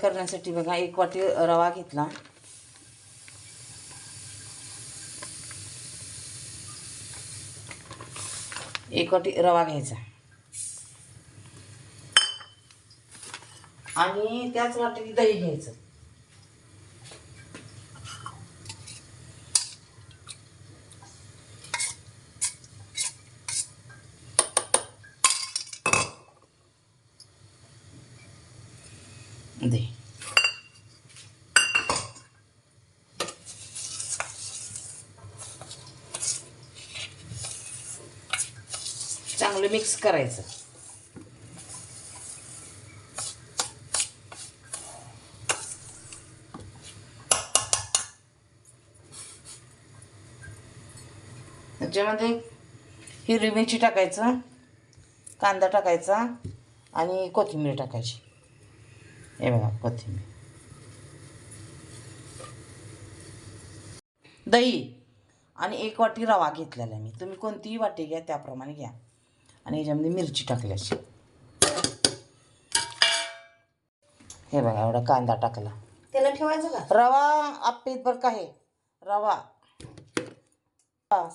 करण्यासाठी बघा एक वाटी रवा घेतला. एक वाटी रवा घ्यायचा. आणि त्याच वाटीत दही घ्यायचं. दे. चांगलं मिक्स करायचं. त्याच्यामध्ये हिरवी मिरची टाकायचं कांदा टाकायचा आणि कोथिंबीर टाकायची. हे बघा कोथिंबीर दही. आणि एक वाटी रवा घेतलेला आहे मी. तुम्ही कोणतीही वाटी घ्या त्याप्रमाणे घ्या. आणि याच्यामध्ये मिरची टाकल्याची हे बघा एवढा कांदा टाकला. त्याला ठेवायचं का? रवा आप्पीत बरं का हे? रवा.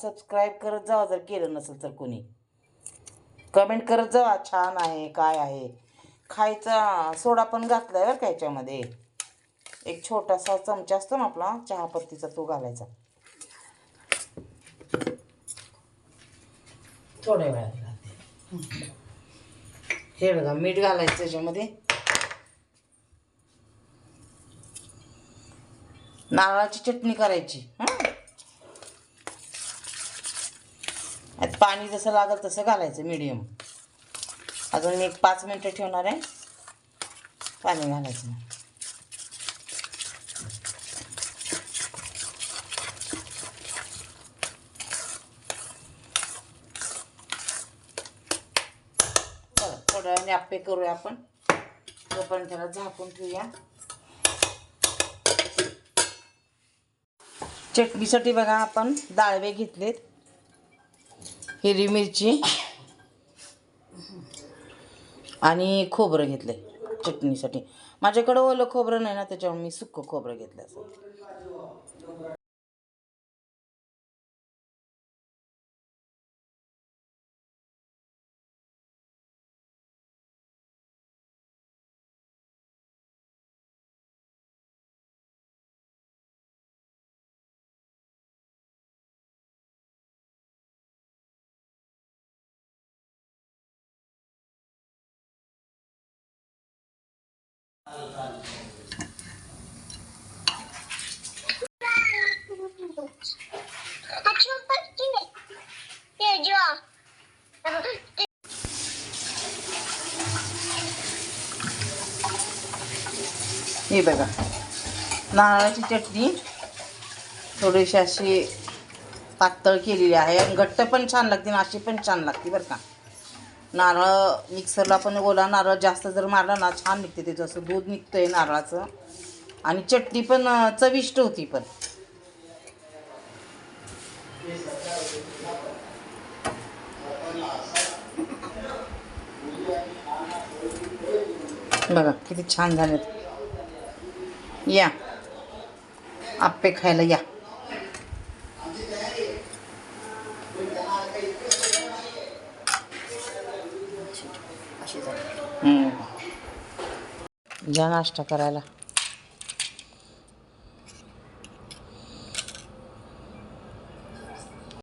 सबस्क्राईब करत जावा जर केलं नसेल तर कोणी. कमेंट करत जावा छान आहे काय आहे? खायचा सोडा पण घातलाय बरं का याच्यामध्ये. एक छोटासा चमचा असतो ना आपला चहापत्तीचा तो घालायचा. थोड्या वेळात घालते. हे बघा मीठ घालायचं याच्यामध्ये. नारळाची चटणी करायची हां? पाणी जसं लागेल तसं घालायचं मिडियम. अजून मी एक पाच मिनटं ठेवणार आहे. पाणी घालायचं. थोड्या वेळाने आप्पे करूया आपण. तोपर्यंत त्याला झाकून ठेवूया. चटणीसाठी बघा आपण डाळवे घेतलेत. हिरवी मिरची. आणि खोबरं घेतलं आहे चटणीसाठी. माझ्याकडं ओलं खोबरं नाही ना त्याच्यामुळे मी सुक्कं खोबरं घेतलं असं. हे बघा नारळाची चटणी थोडीशी अशी पातळ केलेली आहे आणि घट्ट पण छान लागते आणि अशी पण छान लागते बरं का. नारळ मिक्सरला पण ओला नारळ जास्त जर मारला ना छान निघते त्याचं जसं दूध निघतंय नारळाचं. आणि चटणी पण चविष्ट होती पण. बघा किती छान झालेत. या. आप्पे खायला या. अशी नाश्ता करायला.